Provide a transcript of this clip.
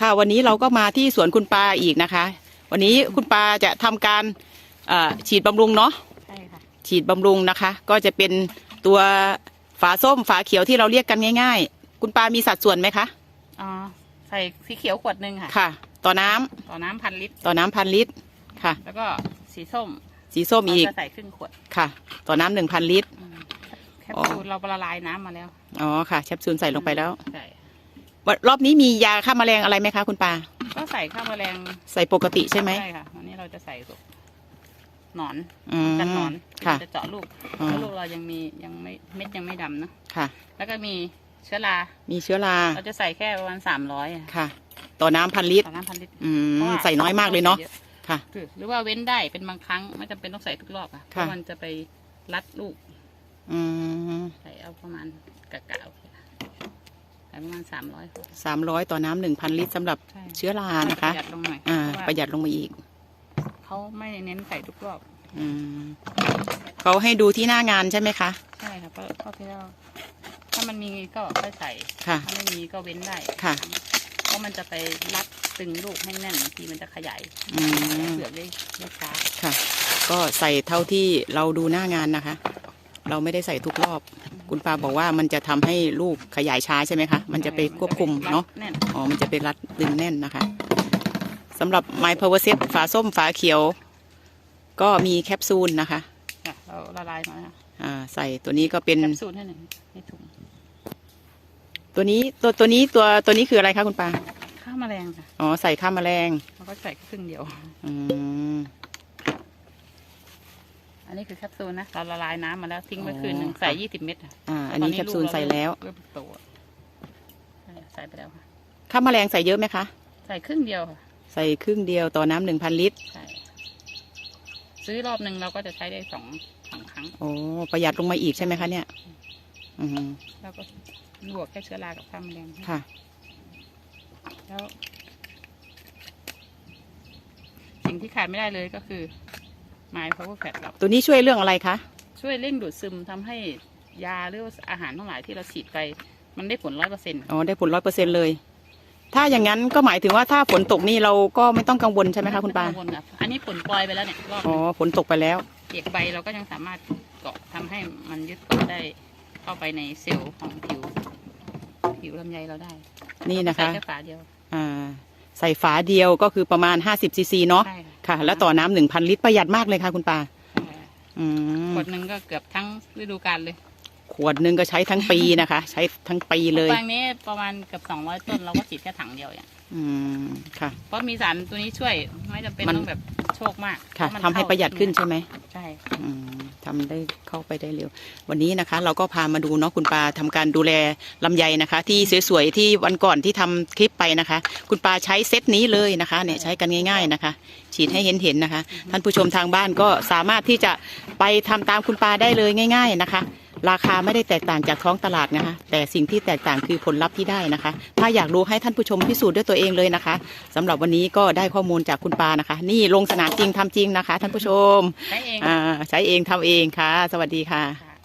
ค่ะ วันนี้เราก็มาที่สวนคุณปาอีกนะคะ วันนี้คุณปาจะทำการเอ่อฉีดบำรุงเนาะใช่ค่ะฉีดบำรุงนะคะ ก็จะเป็นตัวฝาส้มฝาเขียวที่เราเรียกกันง่าย ๆ คุณปามีสัดส่วนไหมคะอ๋อใส่สีเขียวขวดหนึ่งค่ะค่ะ ต่อน้ำต่อน้ำพันลิตรต่อน้ำพันลิตรค่ะ แล้วก็สีส้ม สีส้มอีกเราจะใส่ครึ่งขวดค่ะ ต่อน้ำหนึ่งพันลิตรอืมแคปอ๋อซูลเราละลายน้ำมาแล้วอ๋อค่ะแคปซูลใส่ลงไปแล้วใช่วัน รอบนี้มียาฆ่าแมลงอะไรไหมคะคุณปาก็ใส่ข้าวแมลงใส่ปกติใช่ไหม ใช่ค่ะวันนี้เราจะใส่พวกหนอนอืมกันหนอนค่ะจะเจาะลูกอ๋อ แล้วลูกเรายังมียังไม่เม็ดยังไม่ดำเนอะค่ะ แล้วก็มีเชื้อรามีเชื้อราเราจะใส่แค่ประมาณสามร้อยค่ะ ต่อน้ำพันลิตรต่อน้ำพันลิตรอืเพมราะว่าใส่น้อยมากเลยเนาะใส่ค่ะ คือหรือว่าเว้นได้เป็นบางครั้งไม่จำเป็นต้องใส่ทุกรอบค่ะเพค่ะราะมันจะไปรัดลูกอืมใส่เอาประมาณกะกะโอเคค่ะใส่ประมาณสามร้อย สามร้อยต่อน้ำหนึ่งพันลิตรสำหรับใช่ เชื้อรานะคะ ประหยัดลงหน่อยอ่าเพราะว่า ประหยัดลงมาอีก เขาไม่เน้นใส่ทุกรอบ อืมเขาให้ดูที่หน้างานใช่ไหมคะ ใช่ค่ะเพราะเพราะที่เราถ้ามันมีก็ค่อยใส่ ค่ะ ถ้าไม่มีก็เว้นได้ ค่ะ เพราะมันจะไปรัดตึงลูกให้แน่นบางทีมันจะขยายอืม เปลือกได้ได้ช้าค่ะ ก็ใส่เท่าที่เราดูหน้างานนะคะ เราไม่ได้ใส่ทุกรอบ คุณปาบอกว่ามันจะทำให้ลูกขยายช้าใช่ไหมคะ มันจะไปควบคุมเนาะแน่นอ๋อมันจะไปรัดดึงแน่นนะคะสำหรับ My Power Set ฝาส้มฝาเขียว ก็มีแคปซูลนะคะค่ะเราละลายมาแล้วอ่าใส่ตัวนี้ก็เป็นแคปซูลให้หนึ่งในถุงตัวนี้ตัวตัวนี้ตัวตัวนี้คืออะไรคะคุณปาข้าวแมลงค่ะอ๋อใส่ข้ามแมลงเราก็ใส่แค่ครึ่งเดียว อืมอั นนี้คือแคปซูลนะ เราละลายน้ำมาแล้วทิ้งไว้อ๋อคืนหนึ่งค่ะใส่ยี่สิบเม็ดค่ะอ่า อันนี้แคปซูลใส่แล้วเริ่มโตใช่ใส่ไปแล้วค่ะข้ามแมลงใส่เยอะไหมคะ ใส่ครึ่งเดียวค่ะ ใส่ครึ่งเดียวต่อน้ำหนึ่งพันลิตร ใช่ ซื้อรอบหนึ่งเราก็จะใช้ได้สองสองครั้ง โอ้ ประหยัดลงมาอีกใช่ไหมคะเนี่ย อืมแล้วก็บวกแค่เชื้อรากับข้าวแมลงค่ะ แล้ว สิ่งที่ขาดไม่ได้เลยก็คือ My Power Fat เราตัวนี้ช่วยเรื่องอะไรคะ ช่วยเร่งดูดซึมทำให้ยาหรือว่าอาหารทั้งหลายที่เราฉีดไป มันได้ผลร้อยเปอร์เซ็นต์อ๋อได้ผลร้อยเปอร์เซ็นเลย ถ้าอย่างนั้นก็หมายถึงว่าถ้าฝนตกนี่เราก็ไม่ต้องกังวลใช่ไหมคะคุณปาอันนี้ผลปล่อยไปแล้วเนี่ยรอบหอ๋อนึ่งฝนตกไปแล้วเปียกใบเราก็ยังสามารถเกาะทำให้มันยึดเกาะได้เข้าไปในเซลล์ของผิว ผิวลำไยเราได้ นี่นะคะใส่แค่ฝาเดียว อ่า ใส่ฝาเดียวก็คือประมาณ50ซีซีเนาะใช่ค่ะ แล้วต่อน้ำหนึ่งพันลิตรประหยัดมากเลยค่ะคุณปาใช่อืมขวดหนึ่งก็เกือบทั้งฤดูกาลเลยขวดหนึ่งก็ใช้ทั้งปีนะคะ ใช้ทั้งปีเลยแปลงนี้ประมาณเกือบสองร้อยต้นเราก็ฉีดแค่ถังเดียวอย่างอืมค่ะ เพราะมีสารตัวนี้ช่วยไม่จำเป็นมันต้องแบบโชคมากค่ะเพรามันทำให้ประหยัดขึ้นใช่ไหมใช่อืม ทำได้เข้าไปได้เร็ว วันนี้นะคะ เราก็พามาดูเนาะคุณปาทำการดูแลลำไยนะคะ ที่สวยๆที่วันก่อนที่ทำคลิปไปนะคะ คุณปาใช้เซตนี้เลยนะคะเนี่ยใช้กันง่าย ๆนะคะ ฉีดให้เห็นๆนะคะ ท่านผู้ชมทางบ้านก็สามารถที่จะไปทำตามคุณปาได้เลยง่าย ๆนะคะ ราคาไม่ได้แตกต่างจากท้องตลาดนะคะ แต่สิ่งที่แตกต่างคือผลลัพธ์ที่ได้นะคะ ถ้าอยากรู้ให้ท่านผู้ชมพิสูจน์ด้วยตัวเองเลยนะคะสำหรับวันนี้ก็ได้ข้อมูลจากคุณปานะคะ นี่ลงสนามจริงทำจริงนะคะ ท่านผู้ชมใช้เองอ่าใช้เองทำเองค่ะ สวัสดีค่ะค่ะ